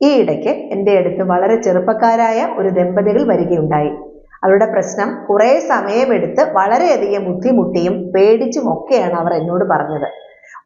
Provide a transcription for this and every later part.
ഈ ഇടയ്ക്ക് എന്റെ അടുത്ത് വളരെ ചെറുപ്പക്കാരായ ഒരു ദമ്പതികൾ വരികയുണ്ടായി. അവരുടെ പ്രശ്നം കുറേ സമയമെടുത്ത് വളരെയധികം ബുദ്ധിമുട്ടിയും പേടിച്ചും ഒക്കെയാണ് അവർ എന്നോട് പറഞ്ഞത്.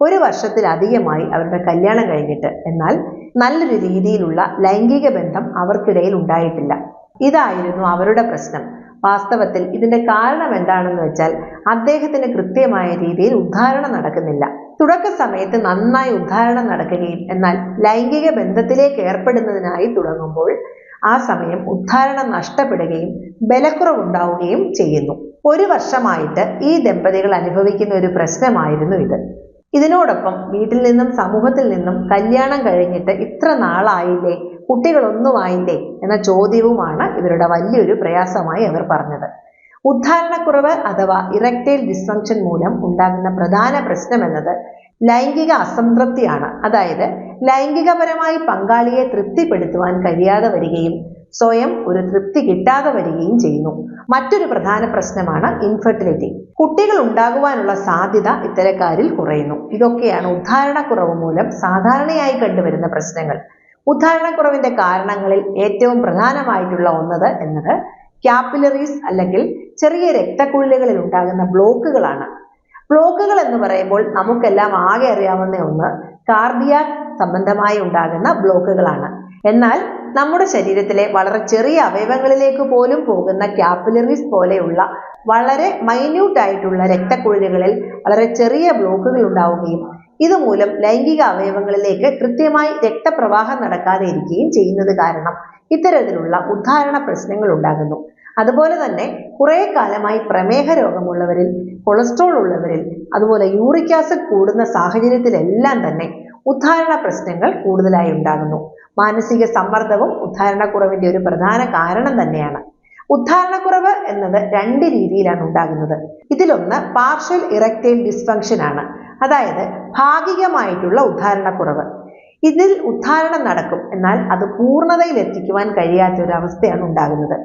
ഒരു വർഷത്തിലധികമായി അവരുടെ കല്യാണം കഴിഞ്ഞിട്ട് എന്നാൽ നല്ലൊരു രീതിയിലുള്ള ലൈംഗിക ബന്ധം അവർക്കിടയിൽ ഉണ്ടായിട്ടില്ല. ഇതായിരുന്നു അവരുടെ പ്രശ്നം. വാസ്തവത്തിൽ ഇതിന്റെ കാരണം എന്താണെന്ന് വെച്ചാൽ അദ്ദേഹത്തിന് കൃത്യമായ രീതിയിൽ ഉദ്ധാരണം നടക്കുന്നില്ല. തുടക്ക സമയത്ത് നന്നായി ഉദ്ധാരണം നടക്കുകയും എന്നാൽ ലൈംഗിക ബന്ധത്തിലേക്ക് ഏർപ്പെടുന്നതിനായി തുടങ്ങുമ്പോൾ ആ സമയം ഉദ്ധാരണം നഷ്ടപ്പെടുകയും ബലക്കുറവുണ്ടാവുകയും ചെയ്യുന്നു. ഒരു വർഷമായിട്ട് ഈ ദമ്പതികൾ അനുഭവിക്കുന്ന ഒരു പ്രശ്നമായിരുന്നു ഇത്. ഇതിനോടൊപ്പം വീട്ടിൽ നിന്നും സമൂഹത്തിൽ നിന്നും കല്യാണം കഴിഞ്ഞിട്ട് ഇത്ര നാളായില്ലേ? കുട്ടികളൊന്നും ആയില്ലേ? എന്ന ചോദ്യവുമാണ് ഇവരുടെ വലിയൊരു പ്രയാസമായി അവർ പറഞ്ഞത്. ഉദ്ധാരണക്കുറവ് അഥവാ ഇറക്റ്റൈൽ ഡിസ്ഫങ്ഷൻ മൂലം ഉണ്ടാകുന്ന പ്രധാന പ്രശ്നം എന്നത് ലൈംഗിക അസംതൃപ്തിയാണ്. അതായത് ലൈംഗികപരമായി പങ്കാളിയെ തൃപ്തിപ്പെടുത്തുവാൻ കഴിയാതെ വരികയും സ്വയം ഒരു തൃപ്തി കിട്ടാതെ വരികയും ചെയ്യുന്നു. മറ്റൊരു പ്രധാന പ്രശ്നമാണ് ഇൻഫെർട്ടിലിറ്റി കുട്ടികൾ ഉണ്ടാകുവാനുള്ള സാധ്യത ഇത്തരക്കാരിൽ കുറയുന്നു. ഇതൊക്കെയാണ് ഉദ്ധാരണക്കുറവ് മൂലം സാധാരണയായി കണ്ടുവരുന്ന പ്രശ്നങ്ങൾ. ഉദ്ധാരണക്കുറവിന്റെ കാരണങ്ങളിൽ ഏറ്റവും പ്രധാനമായിട്ടുള്ള ഒന്നത് എന്നത് ക്യാപ്പിലറീസ് അല്ലെങ്കിൽ ചെറിയ രക്തക്കുഴലുകളിൽ ഉണ്ടാകുന്ന ബ്ലോക്കുകളാണ് ബ്ലോക്കുകൾ എന്ന് പറയുമ്പോൾ നമുക്കെല്ലാം ആകെ അറിയാവുന്ന ഒന്ന് കാർഡിയാക് സംബന്ധമായി ഉണ്ടാകുന്ന ബ്ലോക്കുകളാണ് എന്നാൽ നമ്മുടെ ശരീരത്തിലെ വളരെ ചെറിയ അവയവങ്ങളിലേക്ക് പോലും പോകുന്ന ക്യാപ്പിലറീസ് പോലെയുള്ള വളരെ മൈന്യൂട്ട് ആയിട്ടുള്ള രക്തക്കുഴലുകളിൽ വളരെ ചെറിയ ബ്ലോക്കുകൾ ഉണ്ടാവുകയും ഇതുമൂലം ലൈംഗിക അവയവങ്ങളിലേക്ക് കൃത്യമായി രക്തപ്രവാഹം നടക്കാതെ ഇരിക്കുകയും ചെയ്യുന്നത് കാരണം ഇത്തരത്തിലുള്ള ഉദ്ധാരണ പ്രശ്നങ്ങൾ ഉണ്ടാകുന്നു. അതുപോലെ തന്നെ കുറെ കാലമായി പ്രമേഹ രോഗമുള്ളവരിൽ കൊളസ്ട്രോൾ ഉള്ളവരിൽ അതുപോലെ യൂറിക് ആസിഡ് കൂടുന്ന സാഹചര്യത്തിലെല്ലാം തന്നെ ഉദ്ധാരണ പ്രശ്നങ്ങൾ കൂടുതലായി ഉണ്ടാകുന്നു. മാനസിക സമ്മർദ്ദവും ഉദ്ധാരണക്കുറവിന്റെ ഒരു പ്രധാന കാരണം തന്നെയാണ്. ഉദ്ധാരണക്കുറവ് എന്നത് രണ്ട് രീതിയിലാണ് ഉണ്ടാകുന്നത്. ഇതിലൊന്ന് പാർഷ്യൽ ഇറക്റ്റൈൽ ഡിസ്ഫങ്ഷൻ ആണ്. അതായത് ഭാഗികമായിട്ടുള്ള ഉദ്ധാരണക്കുറവ്. ഇതിൽ ഉദ്ധാരണം നടക്കും. എന്നാൽ അത് പൂർണതയിൽ എത്തിക്കുവാൻ കഴിയാത്ത ഒരു അവസ്ഥയാണ് ഉണ്ടാകുന്നത്.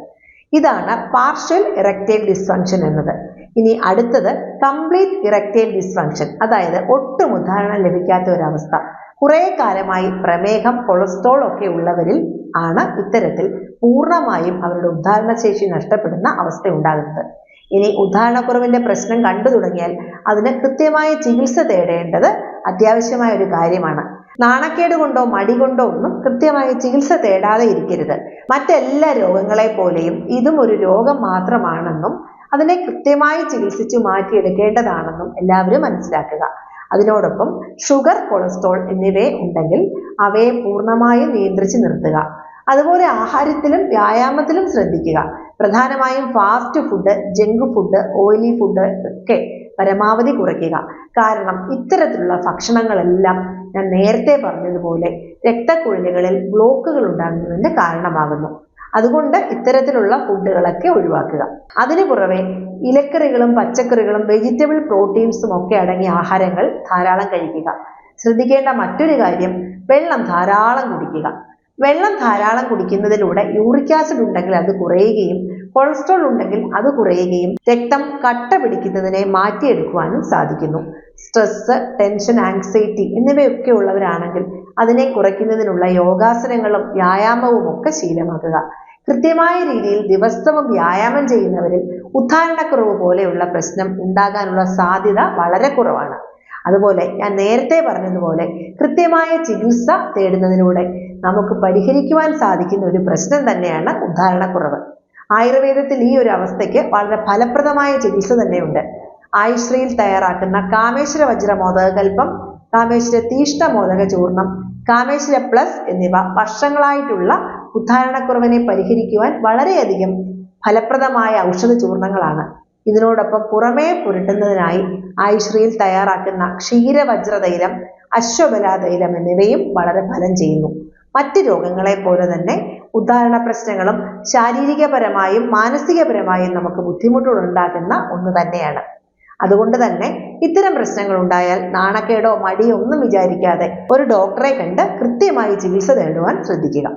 ഇതാണ് പാർഷ്യൽ ഇറക്റ്റൈൽ ഡിസ്ഫങ്ഷൻ എന്നത്. ഇനി അടുത്തത് കംപ്ലീറ്റ് ഇറക്റ്റൈൽ ഡിസ്ഫങ്ഷൻ അതായത് ഒട്ടും ഉദാഹരണം ലഭിക്കാത്ത ഒരവസ്ഥ കുറെ കാലമായി പ്രമേഹം കൊളസ്ട്രോൾ ഒക്കെ ഉള്ളവരിൽ ആണ് ഇത്തരത്തിൽ പൂർണമായും അവരുടെ ഉദ്ധാരണശേഷി നഷ്ടപ്പെടുന്ന അവസ്ഥ ഉണ്ടാകുന്നത്. ഇനി ഉദ്ധാരണക്കുറവിന്റെ പ്രശ്നം കണ്ടു തുടങ്ങിയാൽ അതിന് കൃത്യമായ ചികിത്സ തേടേണ്ടത് അത്യാവശ്യമായ ഒരു കാര്യമാണ്. നാണക്കേട് കൊണ്ടോ മടി കൊണ്ടോ ഒന്നും കൃത്യമായ ചികിത്സ തേടാതെ ഇരിക്കരുത്. മറ്റെല്ലാ രോഗങ്ങളെ പോലെയും ഇതും ഒരു രോഗം മാത്രമാണെന്നും അതിനെ കൃത്യമായി ചികിത്സിച്ചു മാറ്റിയെടുക്കേണ്ടതാണെന്നും എല്ലാവരും മനസ്സിലാക്കുക. അതിനോടൊപ്പം ഷുഗർ കൊളസ്ട്രോൾ എന്നിവ ഉണ്ടെങ്കിൽ അവയെ പൂർണമായും നിയന്ത്രിച്ച് നിർത്തുക. അതുപോലെ ആഹാരത്തിലും വ്യായാമത്തിലും ശ്രദ്ധിക്കുക. പ്രധാനമായും fast food junk food oily food ഒക്കെ പരമാവധി കുറയ്ക്കുക. കാരണം ഇത്തരത്തിലുള്ള ഭക്ഷണങ്ങളെല്ലാം ഞാൻ നേരത്തെ പറഞ്ഞതുപോലെ രക്തക്കുഴലുകളിൽ ബ്ലോക്കുകൾ ഉണ്ടാകുന്നതിന് കാരണമാകുന്നു. അതുകൊണ്ട് ഇത്തരത്തിലുള്ള ഫുഡുകളൊക്കെ ഒഴിവാക്കുക. അതിനു പുറമെ ഇലക്കറികളും പച്ചക്കറികളും വെജിറ്റബിൾ പ്രോട്ടീൻസും ഒക്കെ അടങ്ങിയ ആഹാരങ്ങൾ ധാരാളം കഴിക്കുക. ശ്രദ്ധിക്കേണ്ട മറ്റൊരു കാര്യം വെള്ളം ധാരാളം കുടിക്കുക. വെള്ളം ധാരാളം കുടിക്കുന്നതിലൂടെ യൂറിക് ആസിഡ് ഉണ്ടെങ്കിൽ അത് കുറയുകയും കൊളസ്ട്രോൾ ഉണ്ടെങ്കിൽ അത് കുറയുകയും രക്തം കട്ട പിടിക്കുന്നതിനെ മാറ്റിയെടുക്കുവാനും സാധിക്കുന്നു. സ്ട്രെസ് ടെൻഷൻ ആങ്സൈറ്റി എന്നിവയൊക്കെ ഉള്ളവരാണെങ്കിൽ അതിനെ കുറയ്ക്കുന്നതിനുള്ള യോഗാസനങ്ങളും വ്യായാമവും ഒക്കെ ശീലമാക്കുക. കൃത്യമായ രീതിയിൽ ദിവസവും വ്യായാമം ചെയ്യുന്നവരിൽ ഉദ്ധാരണക്കുറവ് പോലെയുള്ള പ്രശ്നം ഉണ്ടാകാനുള്ള സാധ്യത വളരെ കുറവാണ്. അതുപോലെ ഞാൻ നേരത്തെ പറഞ്ഞതുപോലെ കൃത്യമായ ചികിത്സ തേടുന്നതിലൂടെ നമുക്ക് പരിഹരിക്കുവാൻ സാധിക്കുന്ന ഒരു പ്രശ്നം തന്നെയാണ് ഉദ്ധാരണക്കുറവ് ആയുർവേദത്തിൽ ഈ ഒരു അവസ്ഥയ്ക്ക് വളരെ ഫലപ്രദമായ ചികിത്സ തന്നെയുണ്ട്. ആയുശ്രീയിൽ തയ്യാറാക്കുന്ന കാമേശ്വര വജ്ര കാമേശ്വര തീഷ്ണ മോദക ചൂർണം കാമേശ്വര പ്ലസ് എന്നിവ വർഷങ്ങളായിട്ടുള്ള ഉദ്ധാരണക്കുറവിനെ പരിഹരിക്കുവാൻ വളരെയധികം ഫലപ്രദമായ ഔഷധ ചൂർണങ്ങളാണ് ഇതിനോടൊപ്പം പുറമേ പുരട്ടുന്നതിനായി ആയുശ്രീയിൽ തയ്യാറാക്കുന്ന ക്ഷീരവജ്രതൈലം അശ്വബലാതൈലം എന്നിവയും വളരെ ഫലം ചെയ്യുന്നു. മറ്റ് രോഗങ്ങളെ പോലെ തന്നെ ഉദാഹരണ പ്രശ്നങ്ങളും ശാരീരികപരമായും മാനസികപരമായും നമുക്ക് ബുദ്ധിമുട്ടുകളുണ്ടാക്കുന്ന ഒന്ന് തന്നെയാണ്. അതുകൊണ്ട് തന്നെ ഇത്തരം പ്രശ്നങ്ങൾ ഉണ്ടായാൽ നാണക്കേടോ മടിയോ ഒന്നും വിചാരിക്കാതെ ഒരു ഡോക്ടറെ കണ്ട് കൃത്യമായി ചികിത്സ തേടുവാൻ ശ്രദ്ധിക്കുക.